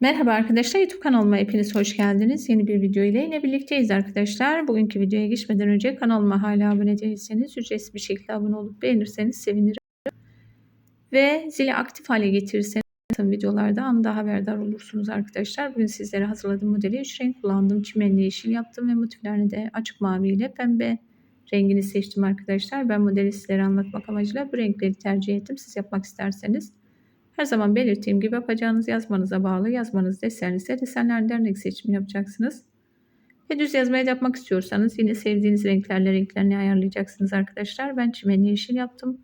Merhaba arkadaşlar YouTube kanalıma hepiniz hoş geldiniz. Yeni bir video ile yine birlikteyiz arkadaşlar. Bugünkü videoya geçmeden önce kanalıma hala abone değilseniz ücretsiz bir şekilde abone olup beğenirseniz sevinirim. Ve zili aktif hale getirirseniz videolarda anında haberdar olursunuz arkadaşlar. Bugün sizlere hazırladığım modeli 3 renk kullandım. Çimenli yeşil yaptım ve motiflerini de açık mavi ile pembe rengini seçtim arkadaşlar. Ben modeli sizlere anlatmak amacıyla bu renkleri tercih ettim. Siz yapmak isterseniz her zaman belirttiğim gibi yapacağınız yazmanıza bağlı. Yazmanız desenliyse desenlerden renk seçimi yapacaksınız. Ve düz yazmaya yapmak istiyorsanız yine sevdiğiniz renklerle renklerini ayarlayacaksınız arkadaşlar. Ben çimenli yeşil yaptım.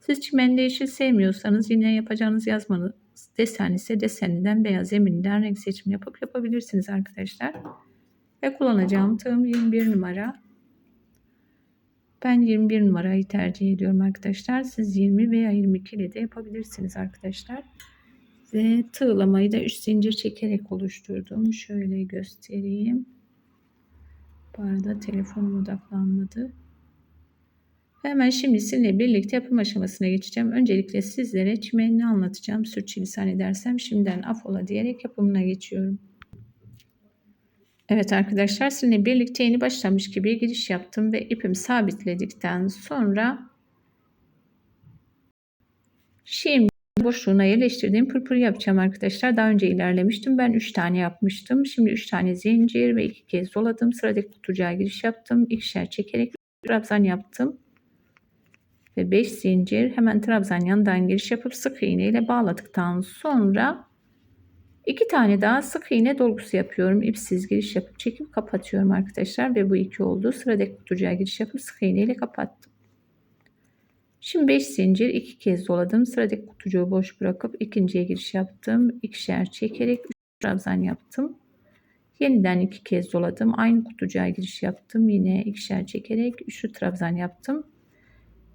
Siz çimenli yeşil sevmiyorsanız yine yapacağınız yazmanız desen ise deseninden beyaz zemininden renk seçimi yapıp yapabilirsiniz arkadaşlar. Ve kullanacağım tığım 21 numara. Ben 21 numarayı tercih ediyorum arkadaşlar. Siz 20 veya 22 ile de yapabilirsiniz arkadaşlar. Ve tığlamayı da 3 zincir çekerek oluşturdum. Şöyle göstereyim. Bu arada telefonum odaklanmadı. Hemen şimdi sizinle birlikte yapım aşamasına geçeceğim. Öncelikle sizlere çimenini anlatacağım. Sürçülisan edersem şimdiden afola diyerek yapımına geçiyorum. Evet arkadaşlar sizinle birlikte yeni başlamış gibi giriş yaptım ve ipimi sabitledikten sonra şimdi boşluğuna yerleştirdiğim pırpır yapacağım arkadaşlar. Daha önce ilerlemiştim. Ben 3 tane yapmıştım. Şimdi 3 tane zincir ve 2 kez doladım. Sıradaki kutucuğa giriş yaptım. İkişer çekerek trabzan yaptım. Ve 5 zincir hemen trabzan yanından giriş yapıp sık iğne ile bağladıktan sonra İki tane daha sık iğne dolgusu yapıyorum. İpsiz giriş yapıp çekip kapatıyorum arkadaşlar. Ve bu iki oldu. Sıradaki kutucuğa giriş yapıp sık iğne ile kapattım. Şimdi 5 zincir iki kez doladım. Sıradaki kutucuğu boş bırakıp ikinciye giriş yaptım. İkişer çekerek 3 trabzan yaptım. Yeniden iki kez doladım. Aynı kutucuğa giriş yaptım. Yine ikişer çekerek üçlü trabzan yaptım.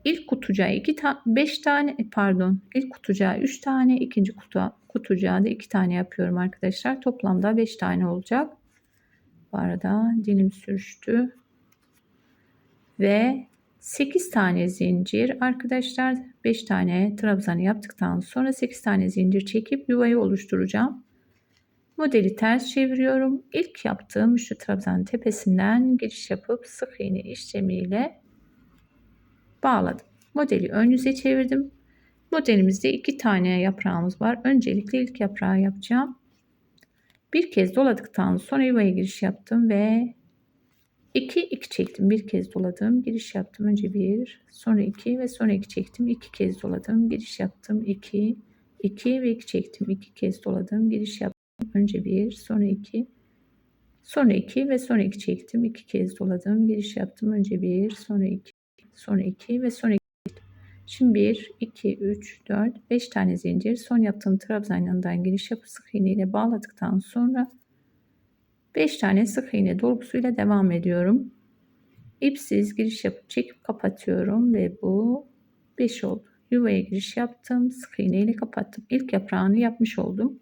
İlk kutucuğa 2 ta 5 tane pardon ilk kutucuğa 3 tane ikinci kutu kutucuğa da 2 tane yapıyorum arkadaşlar. Toplamda 5 tane olacak. Bu arada dilim sürüştü. Ve 8 tane zincir arkadaşlar 5 tane trabzanı yaptıktan sonra 8 tane zincir çekip yuvayı oluşturacağım. Modeli ters çeviriyorum. İlk yaptığım şu trabzanın tepesinden giriş yapıp sık iğne işlemiyle bağladım. Modeli ön yüze çevirdim. Modelimizde iki tane yaprağımız var. Öncelikle ilk yaprağı yapacağım. Bir kez doladıktan sonra yuvaya giriş yaptım ve 2 2 çektim. Bir kez doladım, giriş yaptım. Önce 1, sonra 2 ve sonra 2 çektim. 2 kez doladım, giriş yaptım. 2 2 ve 2 çektim. 2 kez doladım, giriş yaptım. Önce 1, sonra 2 sonra 2 ve sonra 2 çektim. 2 kez doladım, giriş yaptım. Önce 1, sonra 2 sonra 2 ve sonra 2 Şimdi 1, 2, 3, 4, 5 tane zincir. Son yaptığım trabzan yanından giriş yapıp sık iğne ile bağladıktan sonra 5 tane sık iğne dolgusuyla devam ediyorum. İpsiz giriş yapıp çekip kapatıyorum ve bu 5 oldu. Yuvaya giriş yaptım. Sık iğne ile kapattım. İlk yaprağını yapmış oldum.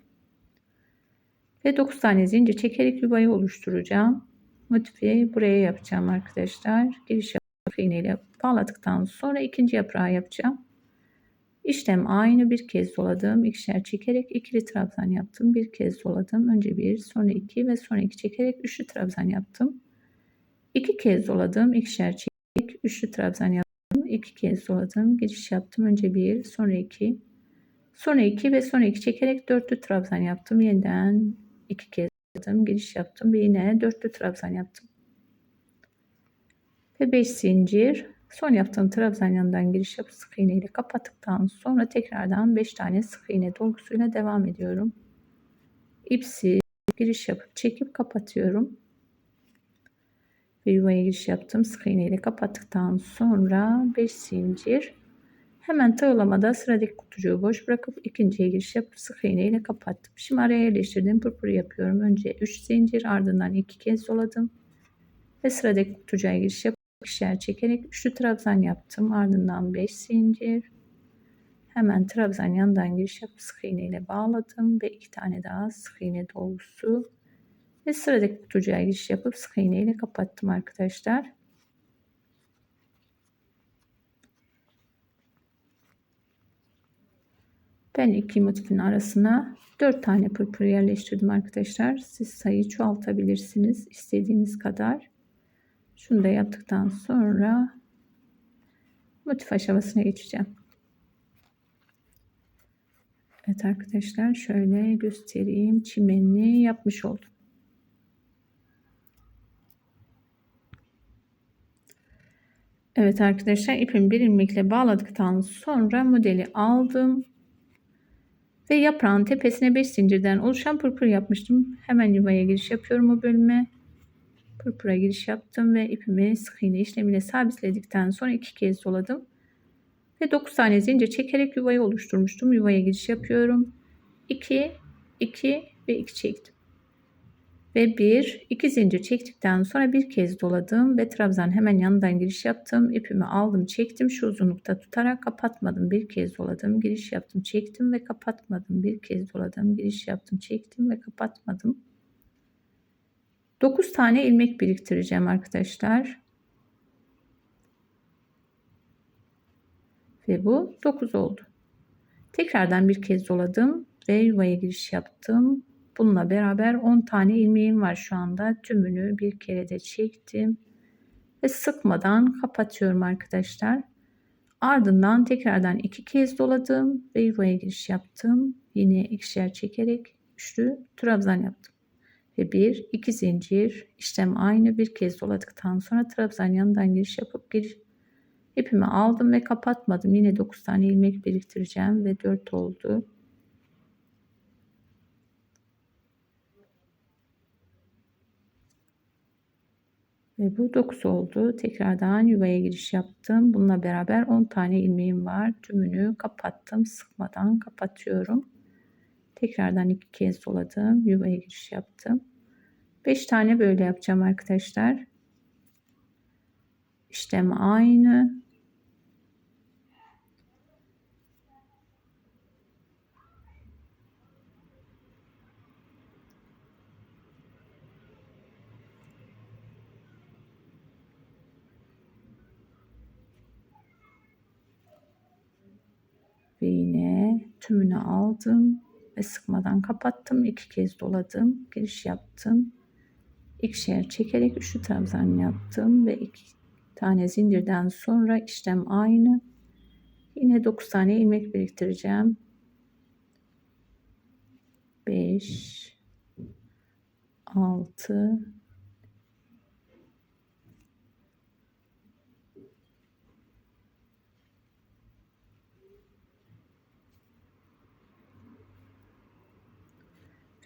Ve 9 tane zincir çekerek yuvayı oluşturacağım. Motifi buraya yapacağım arkadaşlar. Giriş ile bağladıktan sonra ikinci yaprağı yapacağım. İşlem aynı bir kez doladım. ikişer çekerek ikili trabzan yaptım. Bir kez doladım. Önce bir sonra iki ve sonra iki çekerek üçlü trabzan yaptım. İki kez doladım. ikişer çekerek üçlü trabzan yaptım. İki kez doladım. Geçiş yaptım. Önce bir sonra iki sonra iki ve sonra iki çekerek dörtlü trabzan yaptım. Yeniden iki kez doladım. Giriş yaptım ve yine dörtlü trabzan yaptım. Ve 5 zincir Son yaptığım trabzan yanından giriş yapıp sık iğne ile kapattıktan sonra tekrardan 5 tane sık iğne dolgusuyla devam ediyorum. İpsiz giriş yapıp çekip kapatıyorum. Ve yuvaya giriş yaptım. Sık iğne ile kapattıktan sonra 5 zincir. Hemen tığlamada sıradaki kutucuğu boş bırakıp ikinciye giriş yapıp sık iğne ile kapattım. Şimdi araya yerleştirdiğim pırpırı yapıyorum. Önce 3 zincir ardından 2 kez doladım. Ve sıradaki kutucuğa giriş yapıp ikişer çekerek üçlü trabzan yaptım. Ardından 5 zincir. Hemen trabzan yandan giriş yapıp sık iğne ile bağladım ve iki tane daha sık iğne dolusu ve sıradaki kutucuğa giriş yapıp sık iğne ile kapattım arkadaşlar. Ben iki motifin arasına 4 tane pırpır yerleştirdim arkadaşlar. Siz sayıyı çoğaltabilirsiniz istediğiniz kadar. Şunu da yaptıktan sonra motif aşamasına geçeceğim. Evet arkadaşlar şöyle göstereyim. Çimenini yapmış oldum. Evet arkadaşlar ipimi bir ilmekle bağladıktan sonra modeli aldım. Ve yaprağın tepesine 5 zincirden oluşan pırpır yapmıştım. Hemen yuvaya giriş yapıyorum o bölüme. Pırpıra giriş yaptım ve ipimi sık iğne işlemiyle sabitledikten sonra iki kez doladım. Ve 9 tane zincir çekerek yuvayı oluşturmuştum. Yuvaya giriş yapıyorum. 2, 2 ve 2 çektim. Ve 1, 2 zincir çektikten sonra bir kez doladım ve trabzan hemen yanından giriş yaptım. İpimi aldım, çektim. Şu uzunlukta tutarak kapatmadım. Bir kez doladım, giriş yaptım, çektim ve kapatmadım. Bir kez doladım, giriş yaptım, çektim ve kapatmadım. 9 tane ilmek biriktireceğim arkadaşlar. Ve bu 9 oldu. Tekrardan bir kez doladım ve yuvaya giriş yaptım. Bununla beraber 10 tane ilmeğim var şu anda. Tümünü bir kere de çektim. Ve sıkmadan kapatıyorum arkadaşlar. Ardından tekrardan iki kez doladım ve yuvaya giriş yaptım. Yine ikişer çekerek üçlü trabzan yaptım. Ve bir, iki zincir işlem aynı bir kez doladıktan sonra trabzan yanından giriş yapıp giriş ipimi aldım ve kapatmadım. Yine 9 tane ilmek biriktireceğim ve 4 oldu. Ve bu 9 oldu. Tekrardan yuvaya giriş yaptım. Bununla beraber 10 tane ilmeğim var. Tümünü kapattım. Sıkmadan kapatıyorum. Tekrardan iki kez doladım. Yuvaya giriş yaptım. 5 tane böyle yapacağım arkadaşlar. İşlem aynı. ve yine tümünü aldım ve sıkmadan kapattım. iki kez doladım. Giriş yaptım. İkişer çekerek üçlü trabzan yaptım ve iki tane zincirden sonra işlem aynı. Yine 9 tane ilmek biriktireceğim. 5 6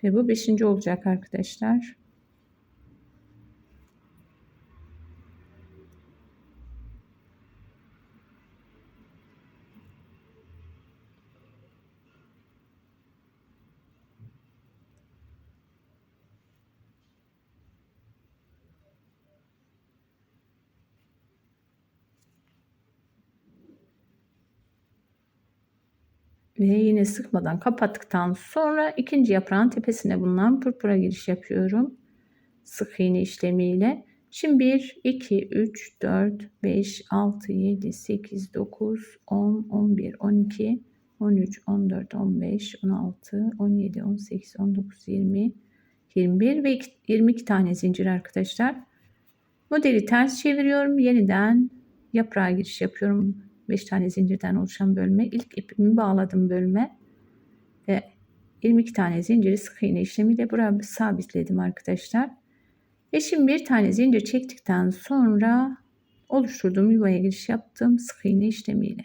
Ve bu beşinci olacak arkadaşlar. Ve yine sıkmadan kapattıktan sonra ikinci yaprağın tepesine bulunan pırpıra giriş yapıyorum. Sık iğne işlemiyle. Şimdi 1, 2, 3, 4, 5, 6, 7, 8, 9, 10, 11, 12, 13, 14, 15, 16, 17, 18, 19, 20, 21 ve 22 tane zincir arkadaşlar. Modeli ters çeviriyorum. Yeniden yaprağa giriş yapıyorum. 5 tane zincirden oluşan bölme. İlk ipimi bağladım bölme ve 22 tane zinciri sık iğne işlemiyle buraya sabitledim arkadaşlar. Ve şimdi bir tane zincir çektikten sonra oluşturduğum yuvaya giriş yaptım sık iğne işlemiyle.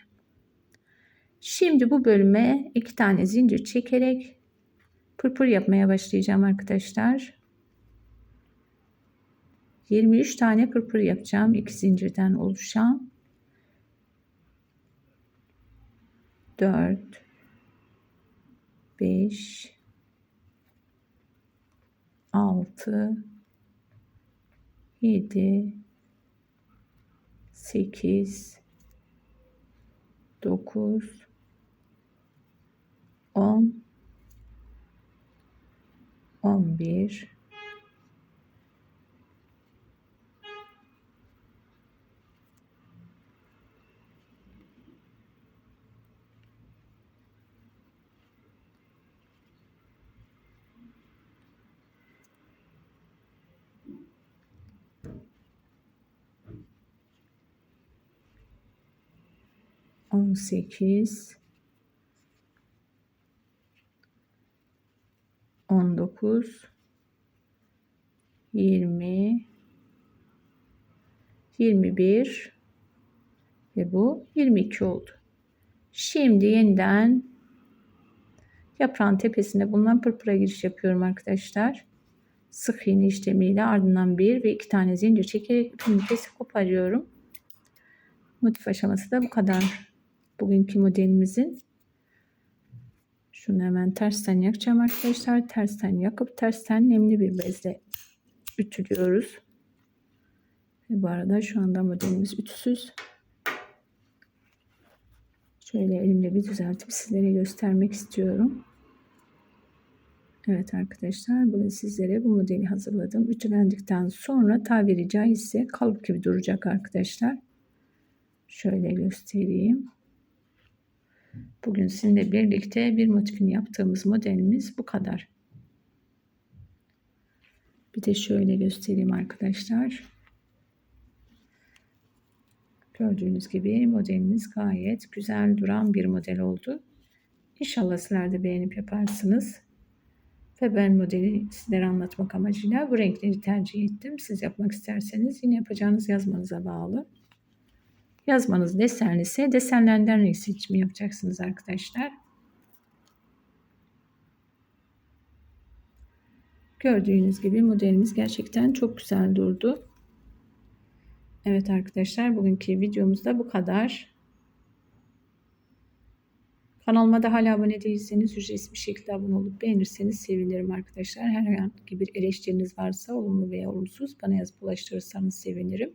Şimdi bu bölüme iki tane zincir çekerek pırpır yapmaya başlayacağım arkadaşlar. 23 tane pırpır yapacağım iki zincirden oluşan. 4 5 6 7 8 9 10 11 12 18 19 20 21 ve bu 22 oldu. Şimdi yeniden yaprağın tepesinde bulunan pırpıra giriş yapıyorum arkadaşlar. Sık iğne işlemiyle ardından bir ve iki tane zincir çekerek ipimi kesip koparıyorum. Motif aşaması da bu kadar. Bugünkü modelimizin. Şunu hemen tersten yakacağım arkadaşlar. Tersten yakıp tersten nemli bir bezle ütülüyoruz. Ve bu arada şu anda modelimiz ütüsüz. Şöyle elimle bir düzeltip sizlere göstermek istiyorum. Evet arkadaşlar bugün sizlere bu modeli hazırladım. Ütülendikten sonra tabiri caizse kalıp gibi duracak arkadaşlar. Şöyle göstereyim. Bugün sizinle birlikte bir motifini yaptığımız modelimiz bu kadar. Bir de şöyle göstereyim arkadaşlar. Gördüğünüz gibi modelimiz gayet güzel duran bir model oldu. İnşallah sizler de beğenip yaparsınız. Ve ben modeli sizlere anlatmak amacıyla bu renkleri tercih ettim. Siz yapmak isterseniz yine yapacağınız yazmanıza bağlı. Yazmanız desenli ise desenlerden seçimi yapacaksınız arkadaşlar. Gördüğünüz gibi modelimiz gerçekten çok güzel durdu. Evet arkadaşlar bugünkü videomuzda bu kadar. Kanalıma da hala abone değilseniz ücretsiz bir şekilde abone olup beğenirseniz sevinirim arkadaşlar. Herhangi bir eleştiriniz varsa olumlu veya olumsuz bana yazıp ulaştırırsanız sevinirim.